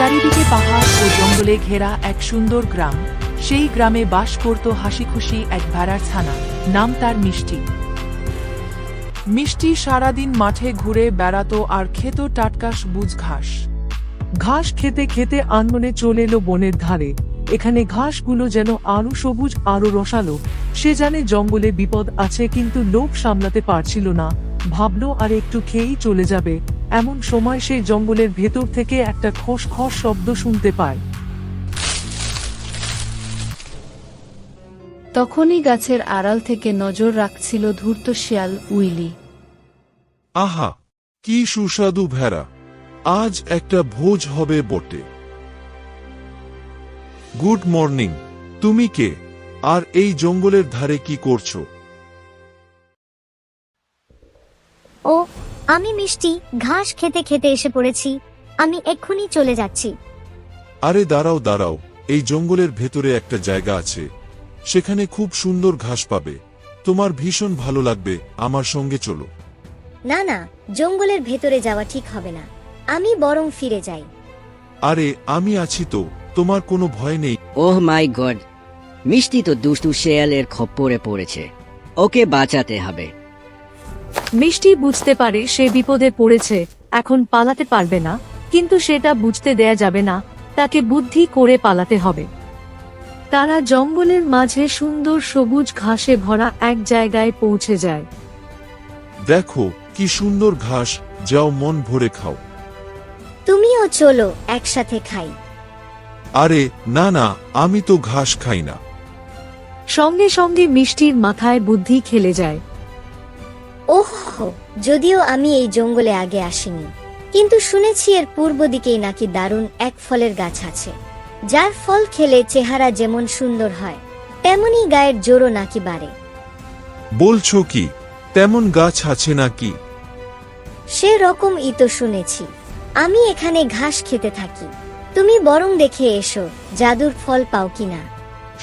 চারিদিকে পাহাড় ও জঙ্গলে ঘেরা এক সুন্দর গ্রাম। সেই গ্রামে বাস করত হাসিখুশি এক ভেড়ার ছানা। নাম তার মিষ্টি। মিষ্টি সারাদিন মাঠে ঘুরে বেড়াতো আর খেত টাটকা সবুজ ঘাস। ঘাস খেতে খেতে আনমনে চলে এলো বনের ধারে। এখানে ঘাসগুলো যেন আরও সবুজ, আরও রসালো। সে জানে জঙ্গলে বিপদ আছে, কিন্তু লোভ সামলাতে পারছিল না। ভাবলো, আর, একটু খেয়েই চলে যাবে। এমন সময় সে জঙ্গলের ভেতর থেকে একটা খস খস শব্দ শুনতে পায়। তখনই গাছের আড়াল থেকে নজর রাখছিল ধূর্ত শিয়াল উইলি। আহা কি সুস্বাদু ভেড়া। আজ একটা ভোজ হবে বটে। গুড মর্নিং তুমি কে? আর এই জঙ্গলের ধারে কি করছ? আমি মিষ্টি ঘাস খেতে খেতে এসে পড়েছি। আমি এক্ষুনি চলে যাচ্ছি। আরে দাঁড়াও দাঁড়াও। এই জঙ্গলের ভেতরে একটা জায়গা আছে। সেখানে খুব সুন্দর ঘাস পাবে। তোমার ভীষণ ভালো লাগবে। আমার সঙ্গে চলো। না না জঙ্গলের ভেতরে যাওয়া ঠিক হবে না। আমি বরং ফিরে যাই। আরে আমি আছি তো। তোমার কোনো ভয় নেই। Oh my God. মিষ্টি তো দুষ্টু শেয়ালের খপ্পরে পড়েছে। ওকে বাঁচাতে হবে। মিষ্টি বুঝতে পারে সে বিপদে পড়েছে এখন পালাতে পারবে না কিন্তু সেটা বুঝতে দেয়া যাবে না তাকে বুদ্ধি করে পালাতে হবে। তারা জঙ্গলের মাঝে সুন্দর সবুজ ঘাসে ভরা এক জায়গায় পৌঁছে যায়। দেখো কি সুন্দর ঘাস যাও মন ভরে খাও। তুমিও চলো একসাথে খাই। আরে না না আমি তো ঘাস খাই না। সঙ্গে সঙ্গে মিষ্টির মাথায় বুদ্ধি খেলে যায়। ওহ যদিও আমি এই জঙ্গলে আগে আসিনি কিন্তু শুনেছি এর পূর্ব দিকেই নাকি দারুণ এক ফলের গাছ আছে যার ফল খেলে চেহারা যেমন সুন্দর হয় তেমনি গায়ের জোরও নাকি বাড়ে। বলছো কি তেমন গাছ আছে নাকি? সে রকম ই তো শুনেছি আমি এখানে ঘাস খেতে থাকি তুমি বরং দেখে এসো জাদুর ফল পাও কিনা।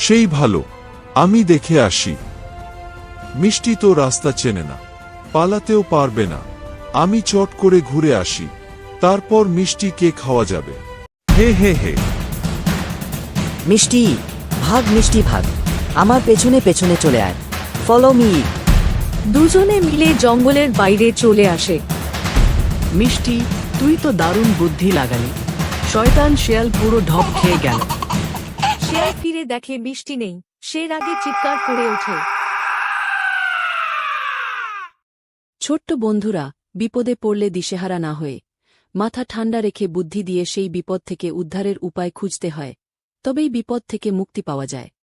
সেই ভালো আমি দেখে আসি। মিষ্টি তো রাস্তা চেনে না। পালাতেও পারবে না। আমি চট করে ঘুরে আসি। তারপর মিষ্টি কে খাওয়া যাবে। হে হে হে। মিষ্টি ভাগ মিষ্টি ভাগ। আমার পেছনে পেছনে চলে আয়। ফলো মি দুজনে মিলে জঙ্গলের বাইরে চলে আসে। মিষ্টি তুই তো দারুণ বুদ্ধি লাগালি। শয়তান শেয়াল পুরো ঢপ খেয়ে গেল। শেয়াল ফিরে দেখে মিষ্টি নেই। সে রাগে চিৎকার করে ওঠে। ছোট্ট বন্ধুরা, বিপদে পড়লে দিশেহারা না হয়ে। মাথা ঠান্ডা রেখে বুদ্ধি দিয়ে সেই বিপদ থেকে উদ্ধারের উপায় খুঁজতে হয়, তবেই বিপদ থেকে মুক্তি পাওয়া যায়।